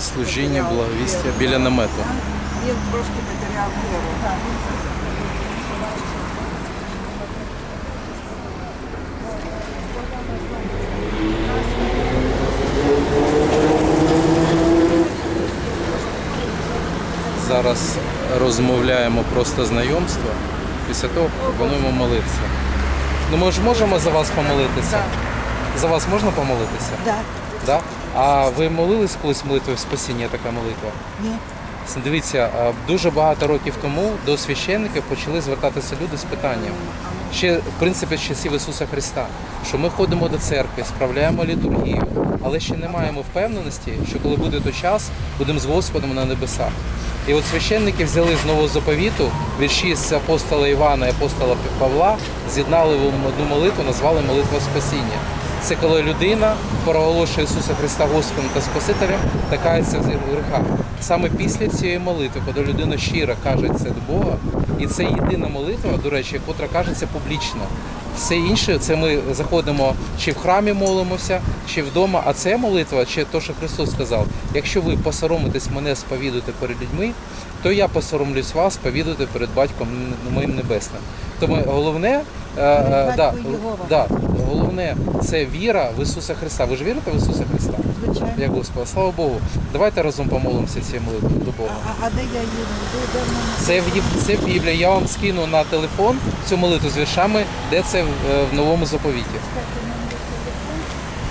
Служіння благовістя біля намету. Він трошки потеряв віру. Зараз розмовляємо просто знайомство. Після того пропонуємо молитися. Ну ми ж можемо за вас помолитися? За вас можна помолитися? Да. Да? А ви молились колись молитвою спасіння, така молитва? Ні. Дивіться, дуже багато років тому до священників почали звертатися люди з питанням. Ще, в принципі, з часів Ісуса Христа, що ми ходимо до церкви, справляємо літургію, але ще не маємо впевненості, що коли буде той час, будемо з Господом на небесах. І от священники взяли з нового заповіту вірші з апостола Івана і апостола Павла, з'єднали в одну молитву, назвали молитва спасіння. Це коли людина проголошує Ісуса Христа Господом та Спасителем та кається в грехах. Саме після цієї молитви, коли людина щиро каже це до Бога, і це єдина молитва, до речі, котра кажеться публічно. Все інше це ми заходимо чи в храмі молимося, чи вдома. А це молитва, чи то, що Христос сказав: якщо ви посоромитесь мене сповідувати перед людьми, то я посоромлюсь вас сповідувати перед батьком моїм небесним. Тому головне, е, е, да, да, головне це віра в Ісуса Христа. Ви ж вірите в Ісуса Христа? Звичайно. Як Господа, слава Богу. Давайте разом помолимося цією молитвою до Бога. А, а де я їду? Де, де? Це в це в Біблії. Я вам скину на телефон цю молитву з віршами, де це в, е, в новому заповіті.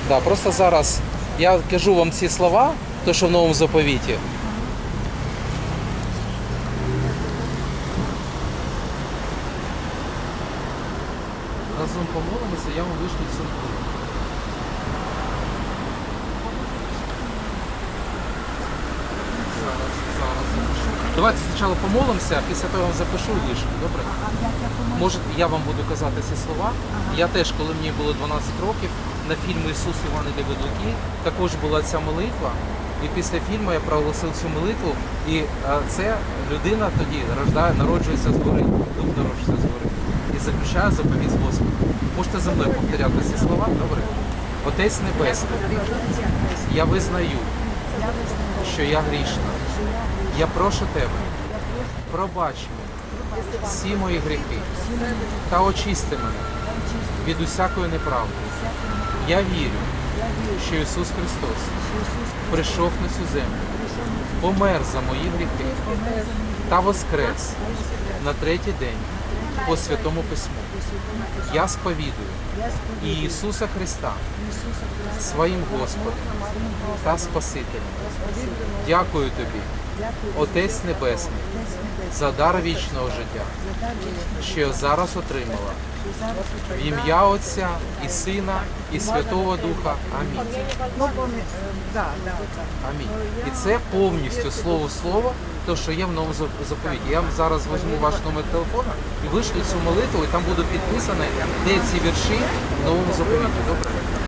Да, просто зараз я кажу вам ці слова, то що в новому заповіті. Разом помолимося, я вам вишлю цю молитву. Зараз, зараз запишу. Давайте спочатку помолимося, а після того я вам запишу і добре? Може, я вам буду казати ці слова. Я теж, коли мені було 12 років, на фільмі Ісус Іван і Леведуки також була ця молитва. І після фільму я проголосив цю молитву, і е, це людина тоді народжується згори, дух народжується згори. І заключає заповіт з. Можете за мною повторяти ці слова, добре? Отець Небесний, я визнаю, що я грішна. я прошу тебе, пробач мені всі мої гріхи та очисти мене від усякої неправди. Я вірю, що Ісус Христос прийшов на цю землю, помер за мої гріхи та воскрес на третій день по Святому Письму. Я сповідую Ісуса Христа своїм Господом та Спасителем. Дякую тобі, Отець Небесний, за дар вічного життя, що я зараз отримала. В ім'я Отця і Сина, і Святого Духа. Амінь. Амінь. І це повністю слово слово, то, що є в новому зап- заповіті. Я зараз візьму ваш номер телефона і вишлю цю молитву, і там буде підписано, де ці вірші в новому заповіті. Добре?